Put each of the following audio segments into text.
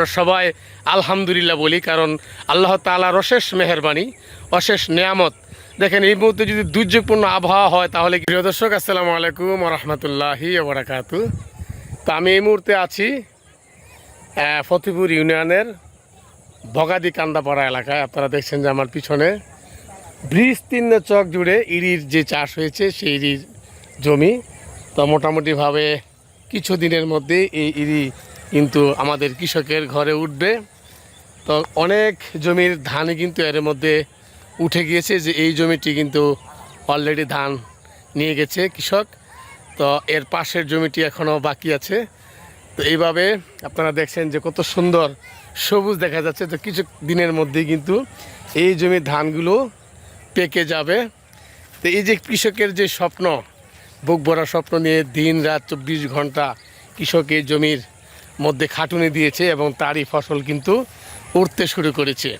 আমরা সবাই আলহামদুলিল্লাহ বলি, কারণ আল্লাহ তালার অশেষ মেহরবানি, অশেষ নেয়ামত। দেখেন, এই মুহূর্তে যদি দুর্যোগপূর্ণ আবহাওয়া হয়, তাহলে প্রিয় দর্শক, আসসালামু আলাইকুম রহমতুল্লাহি ওবরাকাতু তো আমি এই মুহূর্তে আছি ফতেপুর ইউনিয়নের বগাদি কান্দাপাড়া এলাকায়। আপনারা দেখছেন যে আমার পিছনে বিস্তীর্ণ চক জুড়ে ইরির যে চাষ হয়েছে, সেই ইরির জমি। তো মোটামুটিভাবে কিছু দিনের মধ্যে এই ইরি কিন্তু আমাদের কৃষকের ঘরে উঠবে। তো অনেক জমির ধানই কিন্তু এর মধ্যে উঠে গিয়েছে যে এই জমিটি কিন্তু অলরেডি ধান নিয়ে গেছে কৃষক। তো এর পাশের জমিটি এখনও বাকি আছে। তো এইভাবে আপনারা দেখছেন যে কত সুন্দর সবুজ দেখা যাচ্ছে। তো কিছু দিনের মধ্যেই কিন্তু এই জমির ধানগুলো পেকে যাবে। তো এই যে কৃষকের যে স্বপ্ন, বুক ভরা স্বপ্ন নিয়ে দিন রাত চব্বিশ ঘণ্টা কৃষক এই জমির মধ্যে খাটুনি দিয়েছে এবং তারই ফসল কিন্তু উঠতে শুরু করেছে।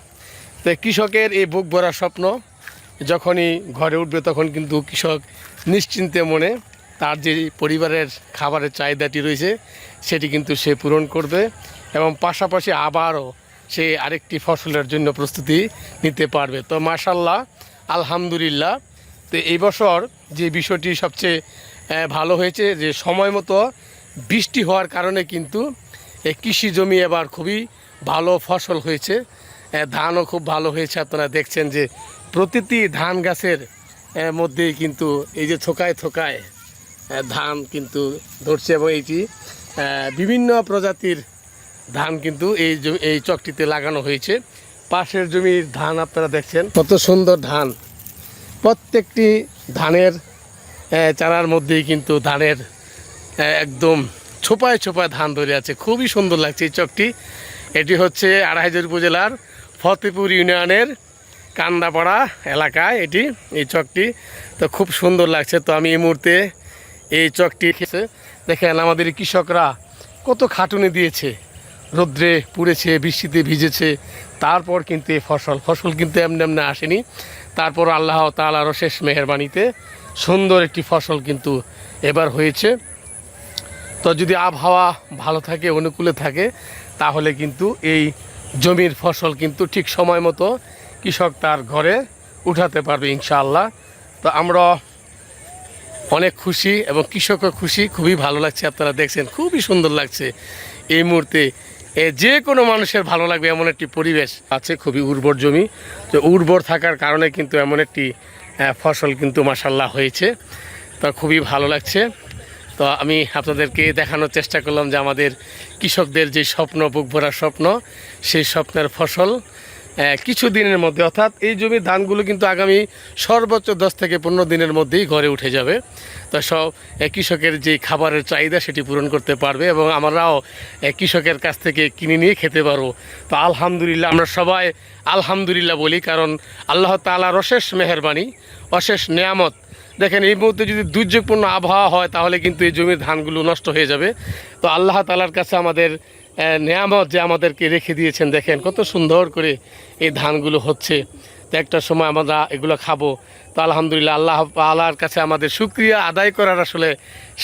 তো কৃষকের এই বুক ভরা স্বপ্ন, যখনই ঘরে উঠবে তখন কিন্তু কৃষক নিশ্চিন্তে মনে তার যে পরিবারের খাবারের চাহিদাটি রয়েছে, সেটি কিন্তু সে পূরণ করবে এবং পাশাপাশি আবারও সে আরেকটি ফসলের জন্য প্রস্তুতি নিতে পারবে। তো মাশাল্লাহ আলহামদুলিল্লাহ। তো এই বছর যে বিষয়টি সবচেয়ে ভালো হয়েছে যে সময় মতো বৃষ্টি হওয়ার কারণে কিন্তু এই কৃষি জমি এবার খুবই ভালো ফসল হয়েছে। ধানও খুব ভালো হয়েছে। আপনারা দেখছেন যে প্রতিটি ধান গাছের মধ্যেই কিন্তু এই যে থোকায় থোকায় ধান কিন্তু ধরছে এবং এইটি বিভিন্ন প্রজাতির ধান কিন্তু এই এই চকটিতে লাগানো হয়েছে। পাশের জমির ধান আপনারা দেখছেন, কত সুন্দর ধান। প্রত্যেকটি ধানের চারার মধ্যেই কিন্তু ধানের একদম ছোপায় ছোপায় ধান ধরে আছে। খুবই সুন্দর লাগছে এই চকটি। এটি হচ্ছে আড়াইহাজার উপজেলার ফতেপুর ইউনিয়নের কান্দাপাড়া এলাকায় এটি, এই চকটি। তো খুব সুন্দর লাগছে। তো আমি এই মুহূর্তে এই চকটি খেয়েছে। দেখেন আমাদের কৃষকরা কত খাটুনি দিয়েছে। রোদ্রে পুড়েছে, বৃষ্টিতে ভিজেছে। তারপর কিন্তু এই ফসল। ফসল কিন্তু এমনি এমনি আসেনি। তারপর আল্লাহ তালারও শেষ মেহরবানিতে সুন্দর একটি ফসল কিন্তু এবার হয়েছে। তো যদি আবহাওয়া ভালো থাকে, অনুকূলে থাকে, তাহলে কিন্তু এই জমির ফসল কিন্তু ঠিক সময় মতো কৃষক তার ঘরে উঠাতে পারবে ইনশাআল্লাহ। তো আমরা অনেক খুশি এবং কৃষকও খুশি, খুবই ভালো লাগছে আপনারা দেখছেন, খুবই সুন্দর লাগছে এই মুহূর্তে। যে কোনো মানুষের ভালো লাগবে এমন একটি পরিবেশ আছে, খুবই উর্বর জমি। তো উর্বর থাকার কারণে কিন্তু এমন একটি ফসল কিন্তু মাসাল্লাহ হয়েছে। তো খুবই ভালো লাগছে। তো আমি আপনাদেরকে দেখানোর চেষ্টা করলাম যে আমাদের কৃষকদের যে স্বপ্ন, বুক ভরা স্বপ্ন, সেই স্বপ্নের ফসল কিছু দিনের মধ্যে। অর্থাৎ এই জমির ধানগুলো কিন্তু আগামী সর্বোচ্চ দশ থেকে পনেরো দিনের মধ্যেই ঘরে উঠে যাবে। তো সব কৃষকের যে খাবারের চাহিদা সেটি পূরণ করতে পারবে এবং আমরাও কৃষকের কাছ থেকে কিনে নিয়ে খেতে পারব। তো আলহামদুলিল্লাহ, আমরা সবাই আলহামদুলিল্লাহ বলি, কারণ আল্লাহ তালার অশেষ মেহরবানি, অশেষ নেয়ামত দেখেন, এই মুহূর্তে যদি দুর্যোগপূর্ণ আবহাওয়া হয়, তাহলে কিন্তু এই জমির ধানগুলো নষ্ট হয়ে যাবে। তো আল্লাহ তালার কাছে আমাদের নেয়ামত যে আমাদেরকে রেখে দিয়েছেন, দেখেন কত সুন্দর করে এই ধানগুলো হচ্ছে। তো একটা সময় আমরা এগুলো খাব। তো আলহামদুলিল্লাহ আল্লাহ আল্লাহর কাছে আমাদের সুক্রিয়া আদায় করার আসলে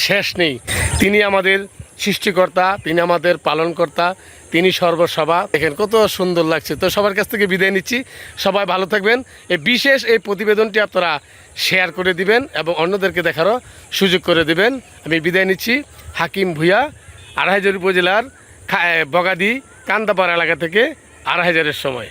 শেষ নেই। তিনি আমাদের সৃষ্টিকর্তা, তিনি আমাদের পালনকর্তা, তিনি সর্বসভা। দেখেন কত সুন্দর লাগছে। তো সবার কাছ থেকে বিদায় নিচ্ছি। সবাই ভালো থাকবেন। এই বিশেষ এই প্রতিবেদনটি আপনারা শেয়ার করে দিবেন এবং অন্যদেরকে দেখারও সুযোগ করে দিবেন। আমি বিদায় নিচ্ছি। হাকিম ভুইয়া, আড়াইহাজার উপজেলার বগাদি, কান্দাপাড়া এলাকা থেকে আড়াইহাজারের সময়।